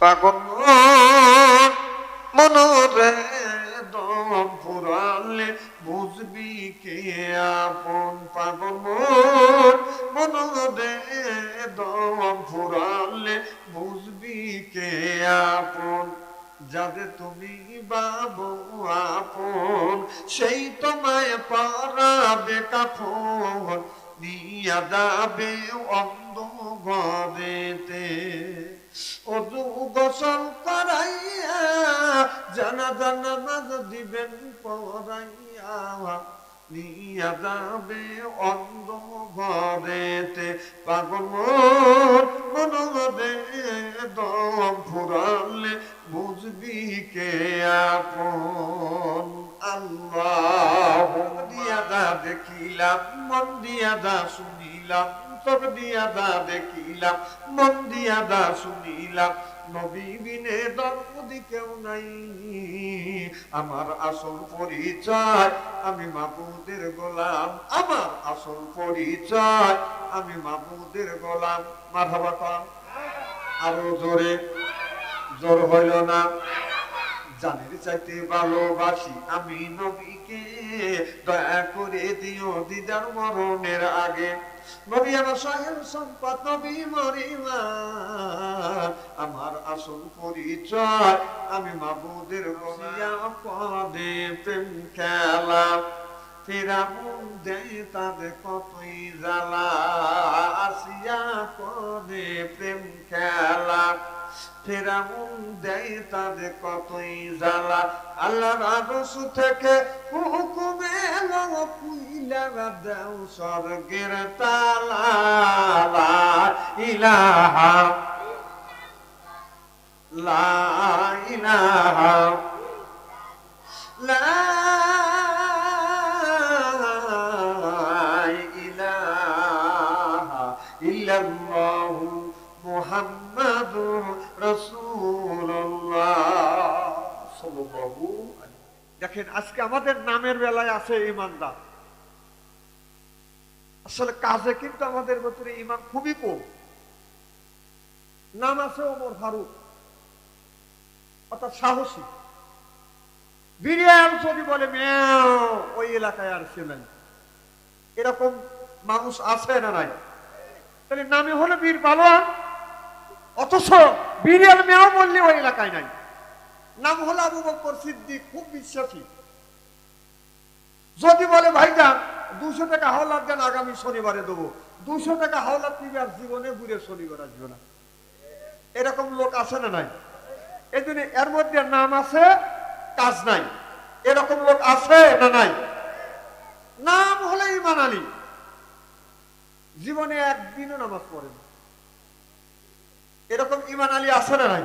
পাগল। মনরে ফুরালে বুঝবি কে আপন পাগল মনরে ফুরালে বুঝবি কে আপন? যাদের তুমি বাবু আপন, সেই তোমায় পারাবে কাফন। নিয়া যাবে অন্ধ গোসল করাইয়া পড়াইয়া অন্ধ পাগল ফুরালে বুঝবি কে আল্লাহ দিয়া দা দেখিলাম, মন দিয়া দা শুনিলাম চোখ দিয়া দা দেখিলাম, মন দিয়া দা শুনিলাম, নবী বিনে দরদি কেউ নাই। আমার আসল পরিচয় আমি মাবুদের গোলাম, আমার আসল পরিচয় আমি মাবুদের গোলাম। মাথাবা কম আরও জোরে। জোর হইল না। জানের চাইতে ভালোবাসি আমি নবীকে। দয়া করে দিও দিদার মরণের আগে। আমার আসল পরিচয়, আমি মাবুদের পদে প্রেম খেলা ফেরামুন দেয় তাদের কতই জ্বালা। আসিয়া পদে প্রেম খেলা ফেরামুন দেয় তাদের কতই জ্বালা। আল্লাহ আদর্শ থেকে স্বর্গের তালা। ইলাহা লা ইলাহা লা দেখেন, আজকে আমাদের নামের বেলায় আছে ইমানদার আসলে কাজে কিন্তু আমাদের ভেতরে ইমান খুবই কম। নাম আছে ওমর ফারুক, অর্থাৎ সাহসী। বিরিয়াল যদি বলে, মেয়াও, ওই এলাকায় আর নাই। এরকম মানুষ আছে না নাই? তাহলে নামে হলো বীর পালোয়ান, অথচ বিরিয়াল মেয়াও বললে ওই এলাকায় নাই। নাম হলো আবু বকর সিদ্দিক, খুব বিশ্বাসী। যদি বলে ভাইজান দুশো টাকা হাওলাত দেন, আগামী শনিবারে দেবো। দুশো টাকা হাওলাত নিবে আর জীবনে ঘুরে শনিবার আসবে না। এরকম লোক আছে না নাই? এই জন্য এর মধ্যে নাম আছে, কাজ নাই। এরকম লোক আছে না নাই? নাম হলে ইমান জীবনে একদিনও নামাজ পড়ে না। এরকম ইমান আলী আছে না নাই?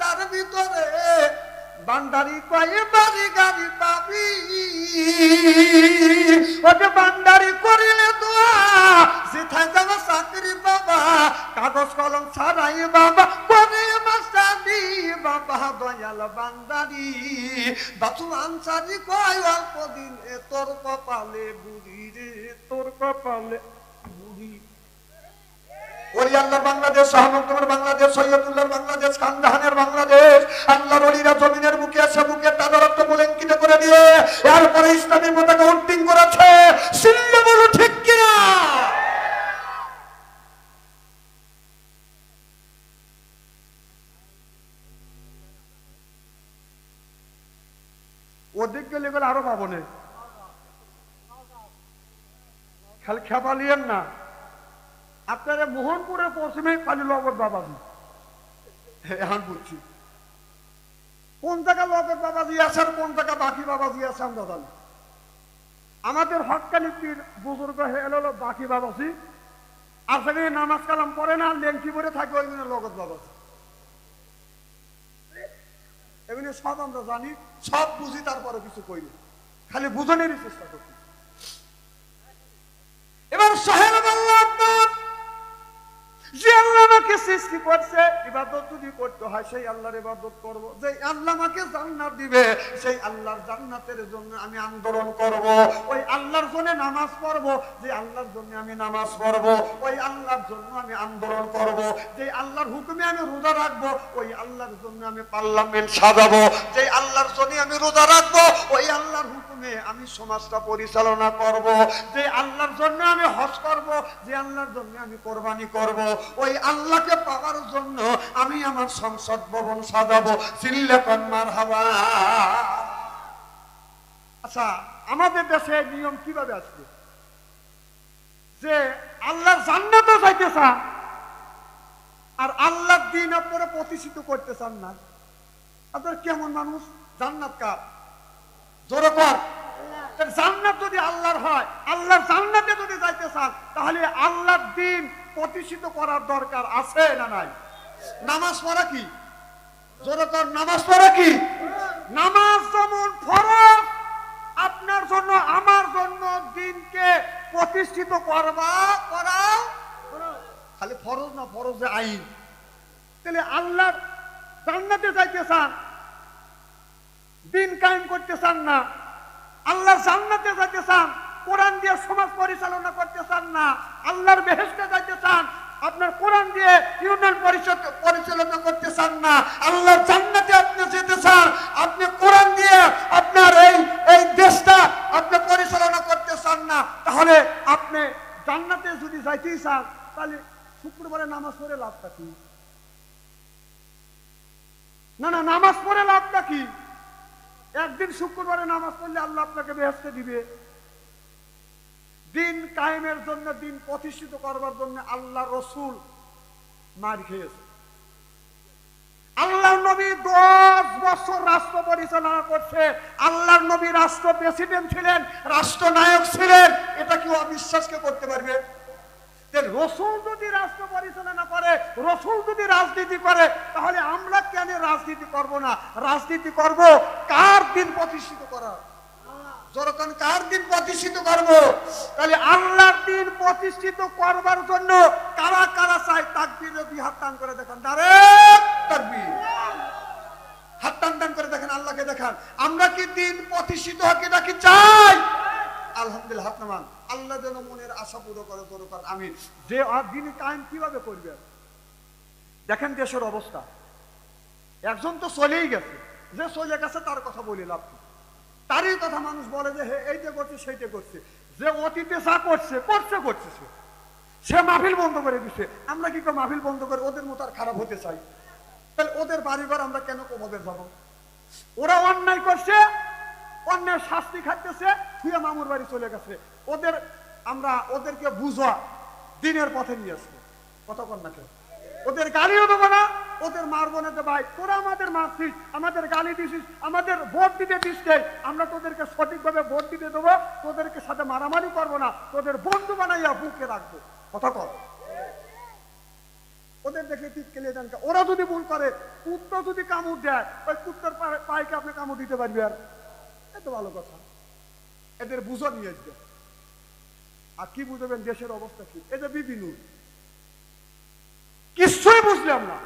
তার ভিতরে। বান্ডারি কয়ে, বাড়ি গাড়ি পাবি। বান্ডারি করিলে বাবা কাগজ কলম ছাড়াই বাবা করে মাস্টারি বাবা, দয়াল বান্দারি। বাতু আনসারি কয়, অল্প দিন তোর কপালে বুড়ি রে, তোর কপালে বুড়ি ওলি আল্লাহ বাংলাদেশ বাংলাদেশ বাংলাদেশ বাংলাদেশ, আল্লাহর অলিরা জমিনের করে দিয়ে এরপরে ইসলামী পতাকা করেছে। ঠিক কিনা? ওদিক গেলে আরও পাবো না। খালি খেপালিয়েন না। আপনারা মোহনপুরে পশ্চিমে পালি লগর বাবাজি। এখন বুঝছি। কোন জায়গা লগর বাবাজি আছে আর কোন জায়গা বাকি বাবাজি আছে আমরা জানি। আমাদের হকানি পীর বুজুর্গ হলো বাকি বাবাজি। সেখানে নামাজ কালাম পড়ে না লেংটি পরে থাকে ওইগুলো লগত বাগত এগুলো সব আমরা জানি সব বুঝি তারপরে কিছু করি না। খালি বুঝানোরই চেষ্টা করছি। এবার সাহেব আল্লাহ যে আল্লাহ আমাকে সৃষ্টি করছে, ইবাদত যদি করতে হয়, সেই আল্লাহর ইবাদত করব। যে আল্লাহ আমাকে জান্নাত দিবে, সেই আল্লাহর জান্নাতের জন্য আমি আন্দোলন করব। ওই আল্লাহর জন্য নামাজ পড়ব, যে আল্লাহর জন্য আমি নামাজ পড়ব। ওই আল্লাহর জন্য আমি আন্দোলন করব। যে আল্লাহর হুকুমে আমি রোজা রাখব, ওই আল্লাহর জন্য আমি পার্লামেন্ট সাজাবো। যে আল্লাহর জন্য আমি রোজা রাখব, ওই আল্লাহর হুকুমে আমি সমাজটা পরিচালনা করব, যে আল্লাহর জন্য আমি হজ করব, যে আল্লাহর জন্য আমি কোরবানি করব, ওই আল্লাহকে পাওয়ার জন্য আমি আমার সংসদ ভবন সাজাবো। চিল্লে কন্মার হাওয়া আচ্ছা আমাদের দেশে নিয়ম কীভাবে আসবে? যে আল্লাহর জান্নাতও চাইতে চান, আর আল্লাহর দিন আপনারা প্রতিষ্ঠিত করতে চান না। আপনার কেমন মানুষ? জান্নাত কার? জোরে কর তাহলে জান্নাত যদি আল্লাহর হয় আল্লাহর জান্নাতে যদি যাইতে চান তাহলে আল্লাহর দিন প্রতিষ্ঠিত করার দরকার আছে না নাই? নামাজ পড়া কি? জোরে কর নামাজ পড়া কি? নামাজ যেমন ফরজ আপনার জন্য আমার জন্য দিনকে প্রতিষ্ঠিত করবা করা খালি ফরজ না ফরজে আইন? তাহলে আল্লাহ জান্নাতে যাইতে চান দিন কায়েম করতে চান না। আল্লাহ জান্নাতে যাইতে চান, কোরআন দিয়ে সমাজ পরিচালনা করতে চান না, আল্লাহর বেহেস্তে যাইতে চান, আপনার কোরআন দিয়ে ইউনিয়ন পরিষদ পরিচালনা করতে চান না, আল্লাহর জান্নাতে আপনি যেতে চান, আপনি কোরআন দিয়ে আপনার এই এই দেশটা আপনি পরিচালনা করতে চান না, তাহলে আপনি জান্নাতে যদি যাইতেই চান, তাহলে শুক্রবারে নামাজ পড়ে লাভটা কি? না না, নামাজ পড়ে লাভটা কি? একদিন শুক্রবারে নামাজ পড়লে আল্লাহ আপনাকে বেহেস্তে দিবে। দিন কায়েমের জন্য, দিন প্রতিষ্ঠিত করবার জন্য আল্লাহ রসুল মার খেয়েছে। আল্লাহ নবী দশ বছর রাষ্ট্র পরিচালনা করছে। আল্লাহর নবী রাষ্ট্র প্রেসিডেন্ট ছিলেন, রাষ্ট্রনায়ক ছিলেন। এটা কেউ অবিশ্বাসকে করতে পারবে? যে রসুল যদি রাষ্ট্র পরিচালনা করে, রসুল যদি রাজনীতি করে, তাহলে আমরা কেন রাজনীতি করব না? রাজনীতি করব কার দিন প্রতিষ্ঠিত করা যখন কার দিন প্রতিষ্ঠিত তাহলে আল্লাহর দিন প্রতিষ্ঠিত করবার জন্য কারা কারা চাই তাকবীর হাত টান করে দেখেন। হাত টান টান করে দেখেন, আল্লাহকে দেখান। আমরা কি দিন প্রতিষ্ঠিত হকে নাকি চাই? আলহামদুলিল্লাহ, হাত নামান। আল্লাহ যেন মনের আশা পুরো করে আমি যে কায়েম কীভাবে করবে? দেখেন দেশের অবস্থা। একজন তো চলেই গেছে। যে চলে গেছে, তার কথা লাভ তারই কথা মানুষ বলে যে করছে, সেইটা করছে। যে অতীতে যা করছে করছে করছে সে। সে মাহফিল বন্ধ করে দিচ্ছে আমরা কি মাহফিল বন্ধ করে? ওদের মতো আর খারাপ হতে চাই। তাহলে ওদের বাড়িঘর আমরা কেন কমাবে যাব? ওরা অন্যায় করছে অন্যায় শাস্তি খাইতেছে থুয়ে মামুর বাড়ি চলে গেছে। ওদের, আমরা ওদেরকে বুঝা দিনের পথে নিয়ে আসব। কর না কেউ ওদের গালিও দেবো না, ওদের মারবো না ভাই, তোরা আমাদের মারছিস আমাদের গালি দিছিস, আমাদের ভোট দিতে দিস আমরা তোদেরকে সঠিকভাবে ভোট দিতে দেবো, তোদেরকে সাথে মারামারি করব না, তোদের বন্ধু বানাইয়া বুকে রাখব। কথা কর ওদের দেখে টিটকেলে দেন ওরা যদি ভুল করে, কুত্তা যদি কামড় দেয়, ওই কুত্তার পায়েকে আপনি কামড় দিতে পারবে আর? এত ভালো কথা। এদের বুঝো নিয়ে আসবে আর কি বুঝবেন, দেশের অবস্থা কি? যে বিভিন্ন কিছুই বুঝলাম না।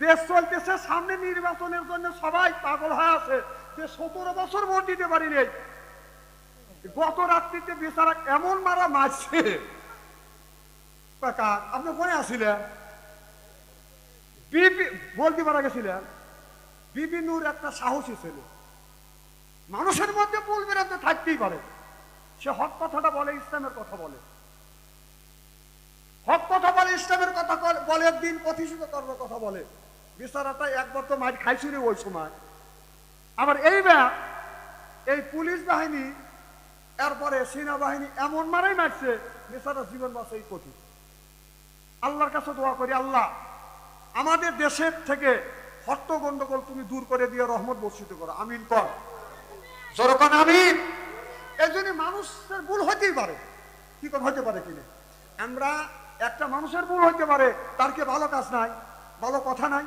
দেশ চলতেছে, সামনে নির্বাচনের জন্য সবাই পাগল হয়ে আছে। যে সতেরো বছর ভোট দিতে পারি নেই। গত রাত্রিতে বেচারা এমন মারা মারছে। আপনি কোনে আসিলেন বলতে পারা গেছিলেন বিপিনুর একটা সাহসী ছেলে। মানুষের মধ্যে ভুল বেরোতে থাকতেই পারে। সে হক কথাটা বলে, ইসলামের কথা বলে। হক কথা বলে, ইসলামের কথা বলে, দিন প্রতিষ্ঠিত করার কথা বলে। বিচারাটা একবার তো মার খাইছিল ওই সময়। আবার এইবার এই পুলিশ বাহিনী, এরপরে সেনাবাহিনী এমন মারাই মারছে, বেচারা জীবন বাঁচাই কঠিন। আল্লাহর কাছে দোয়া করি, আল্লাহ, আমাদের দেশের থেকে হট্ট গন্ডগোল তুমি দূর করে দিয়ে রহমত বর্ষিত করো। আমিন কর। জোরকান আমিন। এই মানুষের ভুল হতেই পারে। কি করে হতে পারে কিনা আমরা একটা মানুষের ভুল হইতে পারে, তার কি ভালো কাজ নাই, ভালো কথা নাই?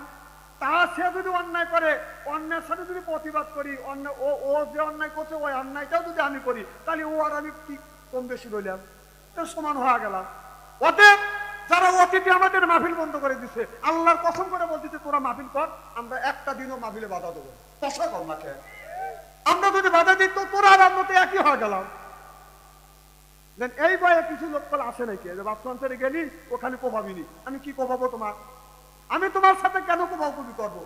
তা সে যদি অন্যায় করে অন্যায়ের সাথে যদি প্রতিবাদ করি, অন্য ও ও যে অন্যায় করছে, ওই অন্যায়টাও যদি আমি করি, তাহলে ও আর আমি কি কম বেশি রইলাম? সমান হওয়া গেলাম। অতএব যারা অতীতে আমাদের মাহফিল বন্ধ করে দিছে, আল্লাহর কসম করে বলতেছে, তোরা মাহফিল কর, আমরা একটা দিনও মাহফিলে বাধা দেবো কষা কর না আমরা যদি বাধা দিই, তো তোরা আর আমরা তো একই হয়ে গেলাম। এই বয়ে কিছু লোক বলে, আসে নাকি? যে গেলি, ওখানে কোপাবিনি আমি কি কোপাবো তোমার? আমি তোমার সাথে কেন কোপাকুপি করব?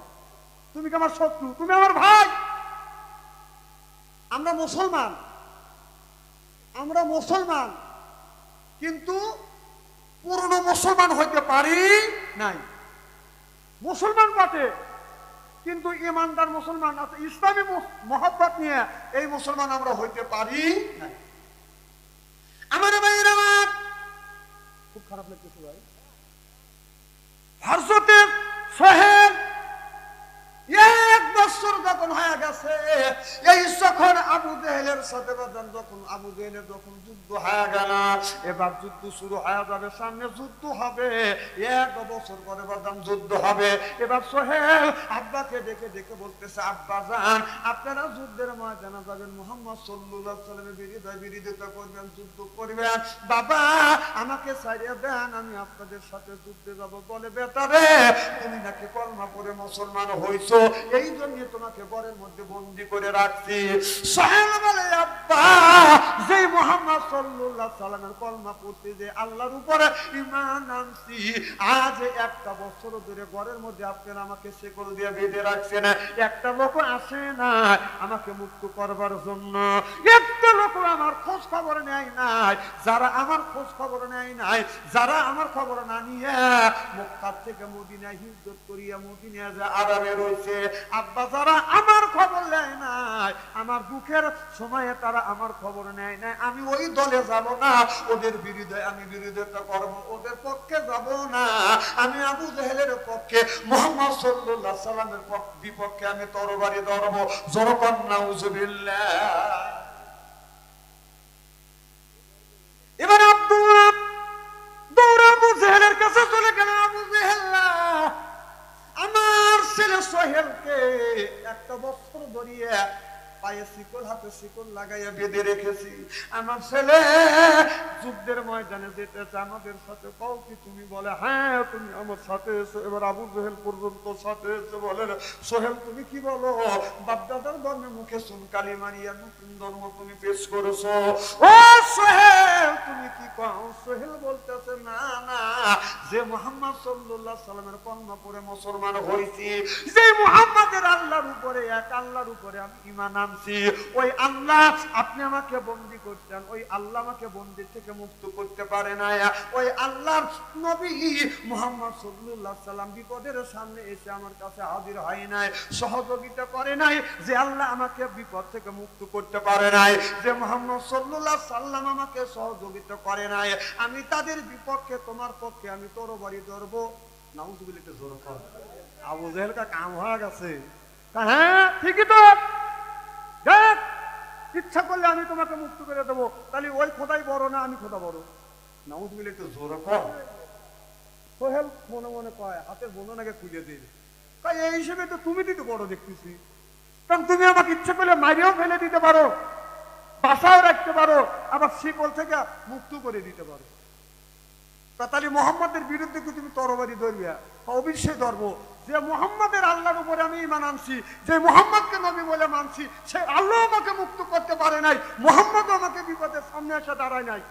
তুমি কি আমার শত্রু? তুমি আমার ভাই? আমরা মুসলমান। আমরা মুসলমান। কিন্তু পুরনো মুসলমান হইতে পারি নাই। মুসলমান বটে। কিন্তু ইমানদার মুসলমান আছে। ইসলামী মহব্বত নিয়ে এই মুসলমান আমরা হইতে পারি না আমার ভাইয়ের আমার খুব খারাপ লাগতেছে ভাই। হরজতের সোহেল যখন হয়ে গেছে, এই যখন আবু জেহেলের সাথে বাদান যখন, আবু জেহেলের যখন যুদ্ধ হয়ে গেল, এবার যুদ্ধ শুরু হয়ে যাবে, সামনে যুদ্ধ হবে, এক বছর পরে বাদাম যুদ্ধ হবে। এবার সোহেল আব্বাকে ডেকে ডেকে বলতেছে, আব্বা যান আপনারা যুদ্ধের ময়দানে যাবেন, মোহাম্মদ সাল্লাল্লাহু সাল্লামের বিরুদ্ধে বিরোধিতা করবেন, যুদ্ধ করবেন। বাবা, আমাকে ছাড়িয়ে দেন, আমি আপনাদের সাথে যুদ্ধে যাব, বলে বেটারে তুমি নাকি কলমা করে মুসলমান হইছো, এই জন্য তোমাকে ঘরের মধ্যে বন্দি করে রাখছি। সোহেল বলে, আব্বা যে মোহাম্মদ সাল্লাল্লাহু সাল্লামের কলমা পড়তে যে আল্লাহর উপরে ঈমান আনছি, আজ একটা বছর ধরে ঘরের মধ্যে আপনারা আমাকে শেকল দিয়ে বেঁধে রাখছেন। একটা লোক আসে না, আমাকে মুক্ত করবার জন্য। একটা লোক আমার খোঁজ খবর নেয় নাই। যারা আমার খোঁজ খবর নেয় নাই, যারা আমার খবর না নিয়ে মক্কার থেকে মদিনায় হিজরত করিয়া মদিনায় যে আরামে রয়েছে। আব্বা, যারা আমার খবর নেয় নাই। আমার দুঃখের সময়ে তারা আমার খবর নেয় নাই। আমি ওই দলে যাব না। ওদের বিরুদ্ধে আমি বিরোধিতা করব ওদের পক্ষে যাব না। আমি আবু জাহেলের পক্ষে, মোহাম্মদ আলাইহি সাল্লামের বিপক্ষে আমি তরবারি ধরব। জোরকন নাউজুবিল্লাহ। এবার আব্দুল্লাহ দৌড়ে আবু জেহেলের কাছে চলে গেলেন। আবু জেহেল্লা আমার ছেলে সোহেলকে একটা বস্ত্র ধরিয়ে পায়ে শিকল হাতে শিকল লাগাইয়া বেঁধে রেখেছি। আমার ছেলে যুদ্ধের ময়দানে যেতেছে আমাদের সাথে কও কি তুমি বলে হ্যাঁ তুমি আমার সাথে এসো। এবার আবু জেহেল পর্যন্ত সাথে এসে বলেন সোহেল তুমি কি বলো? বাপদাদার ধর্মে মুখে সুনকালি মারিয়া নতুন ধর্ম তুমি পেশ করেছ। ও সোহেল তুমি কি কও? সোহেল বলতেছে না না যে মোহাম্মদ সাল্লাল্লাহু সাল্লামের পড়ে মুসলমান হয়েছি যে মোহাম্মদের আল্লাহর উপরে এক আল্লাহর উপরে আমি ঈমান ওই আল্লাহ, আপনি আমাকে বন্দি ওই আল্লাহ আমাকে থেকে মুক্ত করতে পারে না। ওই নবী মোহাম্মদ সাল্লাম বিপদের সামনে এসে আমার কাছে হাজির হয় নাই, সহযোগিতা করে নাই যে আল্লাহ আমাকে বিপদ থেকে মুক্ত করতে পারে নাই, যে মোহাম্মদ সাল্লাম আমাকে সহযোগিতা করে নাই। আমি তাদের বিপক্ষে, তোমার পক্ষে আমি তোর বাড়ি ধরবো। নাউজুবিল্লাহ জোর কর। আবু জেহেল কা কাম হয়ে গেছে। হ্যাঁ ঠিকই তো। দেখ ইচ্ছা করলে আমি তোমাকে মুক্ত করে দেবো। তাহলে ওই খোদাই বড় না আমি খোদা বড়? নাউজুবিল্লাহ একটু জোর সোহেল মনে মনে কয় হাতের বন্ধনাকে খুলে দিই তাই এই হিসেবে তো তুমি দিতে বড় দেখতেছি। কারণ তুমি আমাকে ইচ্ছে করলে মারিয়েও ফেলে দিতে পারো বাসাও রাখতে পারো আবার শিকল থেকে মুক্ত করে দিতে পারো। তাহলে মোহাম্মদের বিরুদ্ধে কি তুমি তরবারি ধরিয়া অবশ্যই ধরব যে মোহাম্মদের আল্লাহর উপরে আমি ইমান আনছি, যে মোহাম্মদকে নবী বলে মানছি, সে আল্লাহ আমাকে মুক্ত করতে পারে নাই মোহাম্মদ আমাকে বিপদের সামনে এসে দাঁড়ায় নাই।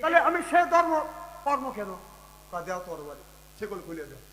তাহলে আমি সে ধর্ম, কর্ম কেন? তা দেওয়া তরবারি সেগুলো খুলে দেয়